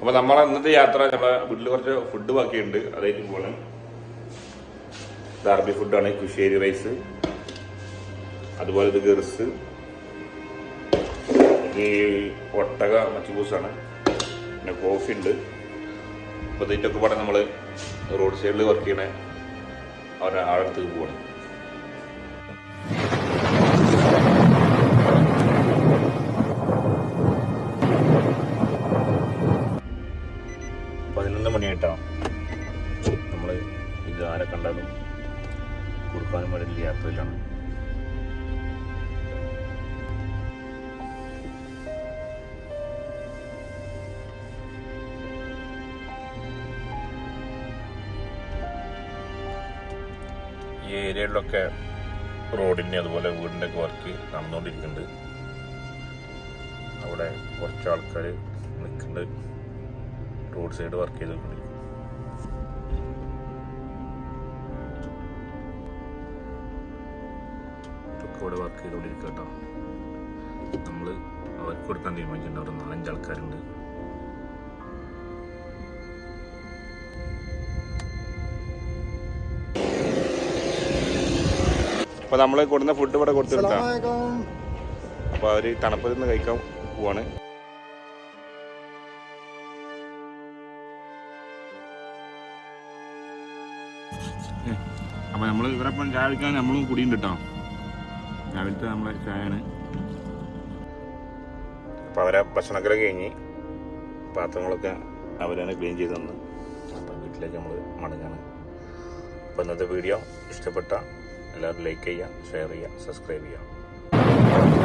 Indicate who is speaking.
Speaker 1: അപ്പൊ നമ്മളെ ഇന്നത്തെ യാത്ര നമ്മളെ വീട്ടിൽ കുറച്ച് ഫുഡ് ബാക്കിയുണ്ട്. അതായിട്ട് പോകണം ദാർബി ഫുഡാണ് കുശേരി റൈസ് അതുപോലെ ഇത് ഗെർസ് ഈ ഒട്ടക മച്ചുപൂസാണ് പിന്നെ കോഫി ഉണ്ട്. അപ്പോൾ ഇതിന്റെയൊക്കെ പാടെ നമ്മൾ റോഡ് സൈഡിൽ വർക്ക് ചെയ്യണ അവരുടെ ആഴത്തേക്ക് പോകണം മണിയായിട്ടാണ് നമ്മൾ ഇത് ആരെ കണ്ടാലും കൊടുക്കാനും വേണ്ടി യാത്രയിലാണ്. ഈ ഏരിയകളിലൊക്കെ റോഡിന്റെ അതുപോലെ വീടിന്റെ ഒക്കെ വർക്ക് നടന്നുകൊണ്ടിരിക്കുന്നുണ്ട്. അവിടെ കുറച്ച് ആൾക്കാർ നിൽക്കുന്നുണ്ട്. റോഡ് സൈഡ് വർക്ക് ചെയ്തുകൊണ്ടിരിക്കും ഇതൊക്കെ ഇവിടെ വർക്ക് ചെയ്തുകൊണ്ടിരിക്കുക കേട്ടോ. നമ്മൾ അവർക്ക് കൊടുക്കാൻ തീരുമാനിച്ചിട്ടുണ്ട്. അവിടെ നാലഞ്ച് ആൾക്കാരുണ്ട്. അപ്പോൾ നമ്മൾ കൊടുക്കുന്ന ഫുഡ് ഇവിടെ കൊടുത്തിട്ടാ അപ്പോൾ അവർ തണുപ്പത്തിൽ നിന്ന് കഴിക്കാൻ പോവാണ്. അപ്പോൾ നമ്മൾ ഇവരപ്പം ചായ കുടിക്കാൻ നമ്മളും കുടിയുണ്ട് കേട്ടോ രാവിലത്തെ നമ്മളെ ചായയാണ്. അപ്പോൾ അവരെ ഭക്ഷണക്കര കഴിഞ്ഞ് പാത്രങ്ങളൊക്കെ അവരാണ് ക്ലീൻ ചെയ്ത് തന്ന്. അപ്പോൾ വീട്ടിലേക്ക് നമ്മൾ മടങ്ങാണ്. അപ്പോൾ ഇന്നത്തെ വീഡിയോ ഇഷ്ടപ്പെട്ട എല്ലാവരും ലൈക്ക് ചെയ്യുക ഷെയർ ചെയ്യുക സബ്സ്ക്രൈബ് ചെയ്യുക.